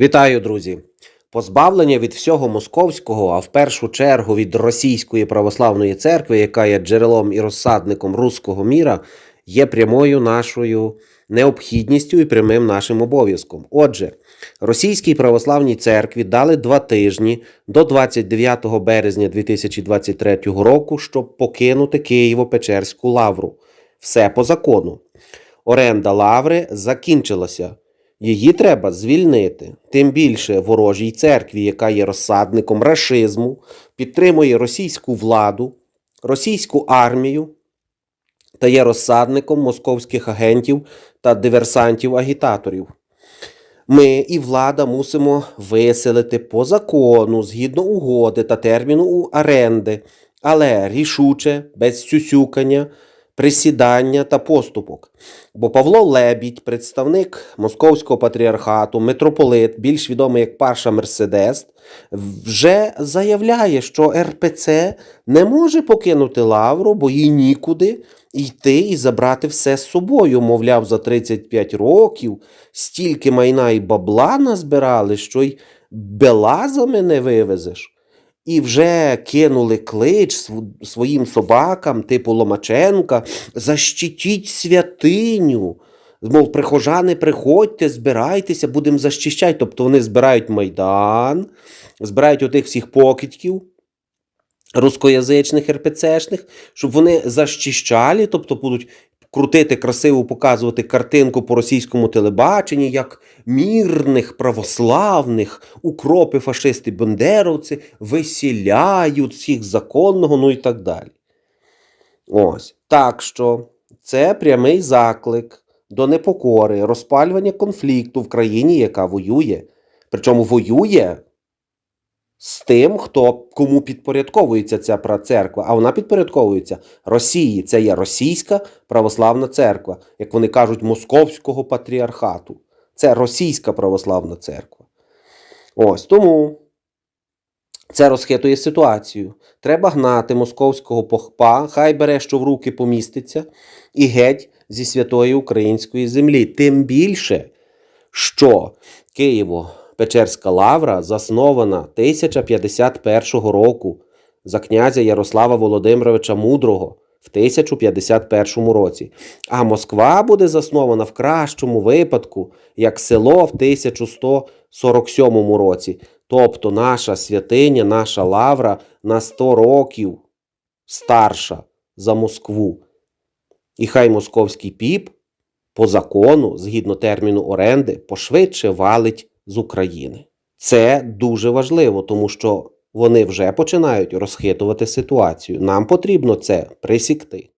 Вітаю, друзі! Позбавлення від всього московського, а в першу чергу від Російської православної церкви, яка є джерелом і розсадником руського міра, є прямою нашою необхідністю і прямим нашим обов'язком. Отже, Російській православній церкві дали два тижні до 29 березня 2023 року, щоб покинути Києво-Печерську лавру. Все по закону. Оренда лаври закінчилася. Її треба звільнити. Тим більше ворожій церкві, яка є розсадником рашизму, підтримує російську владу, російську армію та є розсадником московських агентів та диверсантів-агітаторів. Ми і влада мусимо виселити по закону, згідно угоди та терміну оренди, але рішуче, без сюсюкання, присідання та поступок. Бо Павло Лебідь, представник Московського патріархату, митрополит, більш відомий як Парша Мерседес, вже заявляє, що РПЦ не може покинути лавру, бо їй нікуди йти і забрати все з собою. Мовляв, за 35 років стільки майна і бабла назбирали, що й белазами не вивезеш. І вже кинули клич своїм собакам, типу Ломаченка, защитіть святиню. Мов, прихожани, приходьте, збирайтеся, будемо защищати. Тобто вони збирають Майдан, збирають отих всіх покидьків, рускоязичних РПЦшних, щоб вони защищали, тобто будуть крутити, красиво показувати картинку по російському телебаченні, як мірних православних укропи, фашисти, бандеровці висіляють всіх законного, ну і так далі. Ось. Так що це прямий заклик до непокори, розпалювання конфлікту в країні, яка воює. Причому воює з тим, хто кому підпорядковується ця церква, а вона підпорядковується Росії. Це є російська православна церква, як вони кажуть, московського патріархату. Це російська православна церква. Ось тому це розхитує ситуацію. Треба гнати московського похпа, хай бере, що в руки поміститься, і геть зі святої української землі. Тим більше, що Києво-Печерська лавра заснована 1051 року за князя Ярослава Володимировича Мудрого в 1051 році. А Москва буде заснована в кращому випадку як село в 1147 році. Тобто наша святиня, наша лавра на 100 років старша за Москву. І хай московський піп по закону, згідно терміну оренди, пошвидше валить з України. Це дуже важливо, тому що вони вже починають розхитувати ситуацію. Нам потрібно це присікти.